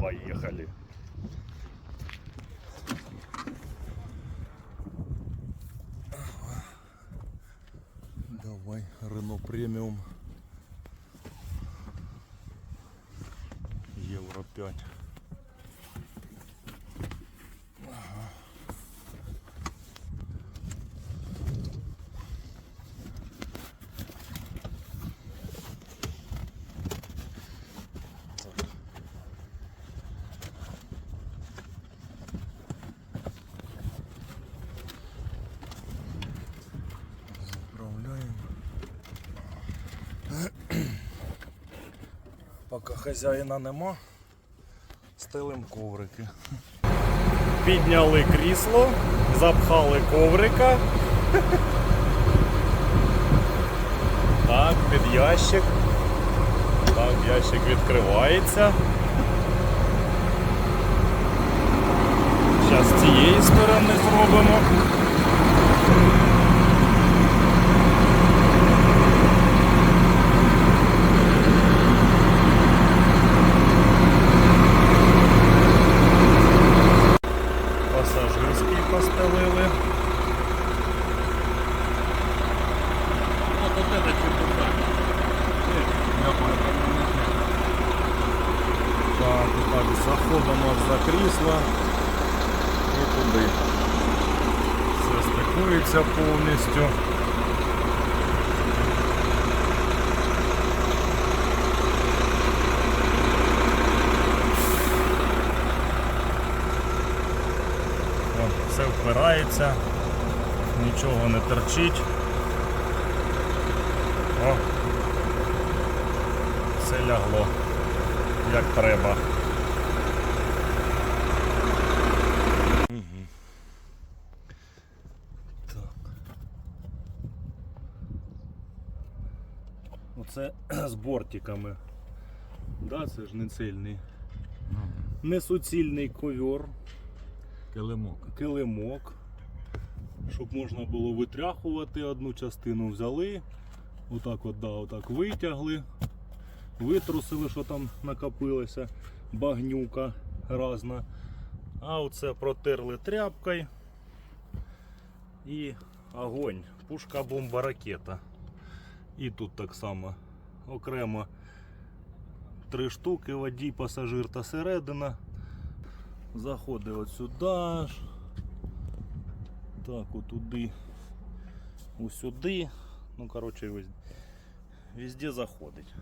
Поїхали. Давай, Рено преміум. Євро 5. Поки хазяїна нема, стелим коврики. Підняли крісло, запхали коврика. Так, під ящик. Так, ящик відкривається. Зараз з цієї сторони зробимо. Пасажирський постелили. Вот, вот это чепуха. Так, так, заходимо за крісло і туди. Все стикується повністю. О, все впирається, нічого не торчить. О, все лягло як треба. Оце з бортиками. Да, це ж не цільний. Не суцільний ковер, Килимок. килимок. Щоб можна було витряхувати одну частину взяли. Отак от, да, отак витягли, витрусили, що там накопилося, багнюка разна. А оце протерли тряпкою і огонь. Пушка бомба ракета. І тут так само окремо три штуки, водій, пасажир та середина. Заходить от сюди. Так, отуди, усюди. Ну, коротше, везде заходить.